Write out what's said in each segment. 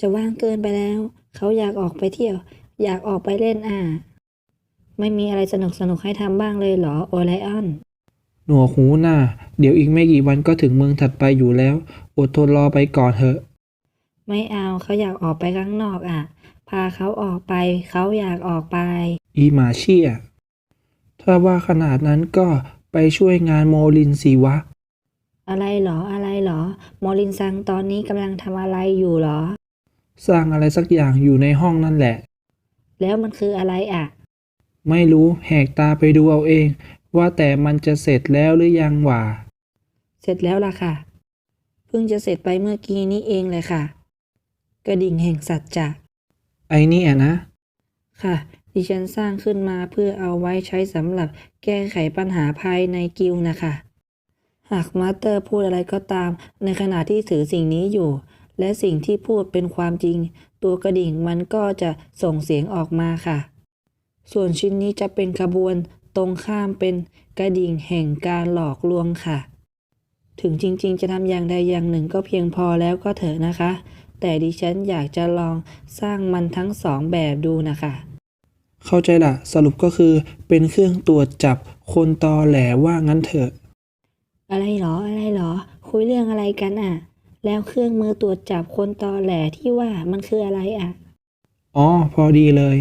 จะว่างเกินไปแล้ว เขาอยากออกไปเที่ยว อยากออกไปเล่นอะไม่มีอะไรสนุกสนุกๆให้ทำบ้างเลยเหรอโอไลออน หนวกหูน่าเดี๋ยวอีกไม่กี่วันก็ถึงเมืองถัดไปอยู่แล้ว อดทนรอไปก่อนเถอะ ไม่เอาเขาอยากออกไปข้างนอกอะ พาเขาออกไป เขาอยากออกไป อีหมาเชี่ย ถ้าว่าขนาดนั้นก็ไปช่วยงานโมลินสิวะ อะไรเหรออะไรเหรอโมลินซังตอนนี้กำลังทำอะไรอยู่เหรอ สร้างอะไรสักอย่างอยู่ในห้องนั่นแหละ แล้วมันคืออะไรอะ ไม่รู้แหกตาไปดูเอาเอง ว่าแต่มันจะเสร็จแล้วหรือยังหว่า เสร็จแล้วล่ะค่ะ เพิ่งจะเสร็จไปเมื่อกี้นี้เองเลยค่ะ กระดิ่งแห่งสัจจะไอ้เนี่ยนะ ค่ะ ดิฉันสร้างขึ้นมาเพื่อเอาไว้ใช้สำหรับแก้ไขปัญหาภายในกิลด์นะคะ หากมาสเตอร์พูดอะไรก็ตาม ในขณะที่ถือสิ่งนี้อยู่ และสิ่งที่พูดเป็นความจริง ตัวกระดิ่งมันก็จะส่งเสียงออกมาค่ะ ส่วนชิ้นนี้จะเป็นขบวนตรงข้ามเป็นกระดิ่งแห่งการหลอกลวงค่ะ ถึงจริงๆ จะทำอย่างใดอย่างหนึ่งก็เพียงพอแล้วก็เถอะนะคะ แต่ดิฉันอยากจะลองสร้างมันทั้งสองแบบดูนะคะ เข้าใจละสรุปก็คือเป็นเครื่องตรวจจับคนตอแหลว่างั้นเถอะ อะไรหรออะไรหรอ คุยเรื่องอะไรกันอะ แล้วเครื่องมือตรวจจับคนตอแหลที่ว่ามันคืออะไรอะ อ๋อ พอดีเลย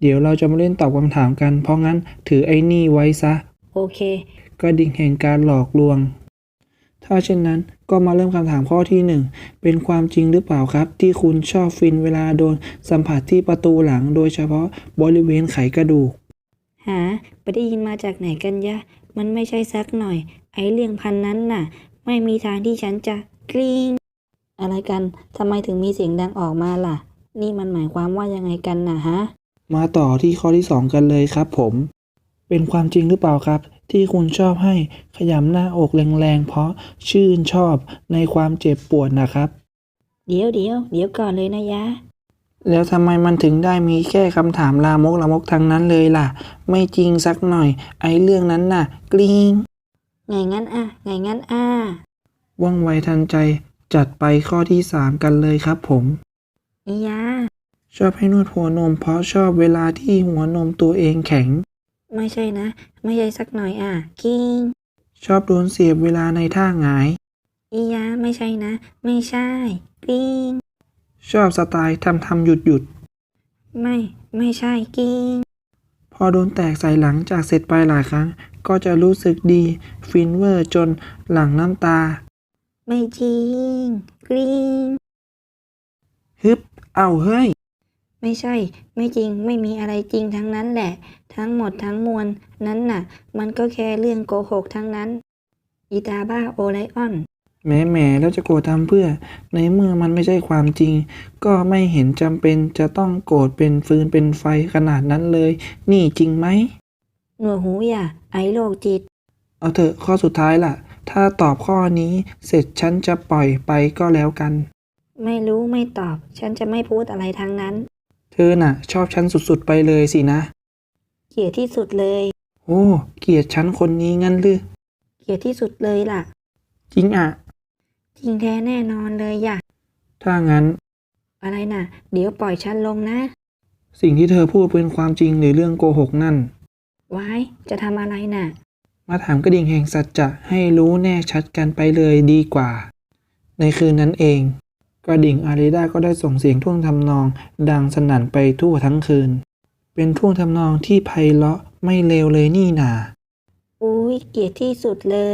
เดี๋ยวเราจะมาเล่นตอบคำถามกัน เพราะงั้นถือไอ้นี่ไว้ซะ โอเคกระดิ่งแห่งการหลอกลวง ถ้าเช่นนั้นก็มาเริ่มคำถามข้อที่หนึ่งเป็นความจริงหรือเปล่าครับ ที่คุณชอบฟินเวลาโดนสัมผัสที่ประตูหลัง โดยเฉพาะบริเวณไขกระดูก หา ไปได้ยินมาจากไหนกันยะ มันไม่ใช่สักหน่อย ไอ้เรื่องพันนั้นน่ะ ไม่มีทางที่ฉันจะ กริ๊งอะไรกันทำไมถึงมีเสียงดังออกมาล่ะ นี่มันหมายความว่ายังไงกันน่ะฮะ มาต่อที่ข้อที่สองกันเลยครับผม เป็นความจริงหรือเปล่าครับ ที่คุณชอบให้ขยำหน้าอกแรงๆ เพราะชื่นชอบในความเจ็บปวดนะครับ เดี๋ยวเดี๋ยวเดี๋ยวก่อนเลยนะยะ แล้วทำไมมันถึงได้มีแค่คำถามลามกลามกทั้งนั้นเลยล่ะ ไม่จริงสักหน่อย ไอ้เรื่องนั้นน่ะ กลิ้งไงงั้นอะไงงั้นอะ ว่องไวทันใจจัดไปข้อที่สามกันเลยครับผมนี่ยะชอบให้นวดหัวนมเพราะชอบเวลาที่หัวนมตัวเองแข็ง ไม่ใช่นะ ไม่ใช่สักหน่อยอะ กิ้ง ชอบโดนเสียบเวลาในท่าหงาย อียะไม่ใช่นะ ไม่ใช่กริ๊งชอบสไตล์ทำทำหยุดหยุด ไม่ ไม่ใช่ กิ้ง พอโดนแตกใส่หลังจากเสร็จไปหลายครั้ง ก็จะรู้สึกดี ฟินเวอร์จนหลั่งน้ำตา ไม่จริง กริ๊งฮึบเอาเฮ้ย ไม่ใช่ ไม่จริง ไม่มีอะไรจริงทั้งนั้นแหละ ทั้งหมดทั้งมวลนั้นน่ะ มันก็แค่เรื่องโกหกทั้งนั้น อีตาบ้าโอไลออน แหมแหมแล้วจะโกรธทำเพื่อ ในเมื่อมันไม่ใช่ความจริง ก็ไม่เห็นจำเป็นจะต้องโกรธเป็นฟืนเป็นไฟขนาดนั้นเลย นี่จริงไหม หนวกหูอย่าไอโรคจิต เอาเถอะข้อสุดท้ายล่ะ ถ้าตอบข้อนี้เสร็จฉันจะปล่อยไปก็แล้วกัน ไม่รู้ไม่ตอบ ฉันจะไม่พูดอะไรทั้งนั้น เธอน่ะ ชอบฉันสุดๆไปเลยสินะ เกลียดที่สุดเลย โอ้ เกลียดฉันคนนี้งั้นหรือ เกลียดที่สุดเลยล่ะ จริงอะ จริงแท้แน่นอนเลยอย่าถ้างั้น อะไรน่ะ เดี๋ยวปล่อยฉันลงนะ สิ่งที่เธอพูดเป็นความจริงหรือเรื่องโกหกนั่น ไว้ จะทำอะไรน่ะ มาถามกระดิ่งแห่งสัจจะให้รู้แน่ชัดกันไปเลยดีกว่า ในคืนนั้นเอง กระดิ่งอาริดาก็ได้ส่งเสียงท่วงทำนอง ดังสนั่นไปทั่วทั้งคืน เป็นท่วงทำนองที่ไพเราะไม่เลวเลยนี่นา อุ้ยเกลียดที่สุดเลย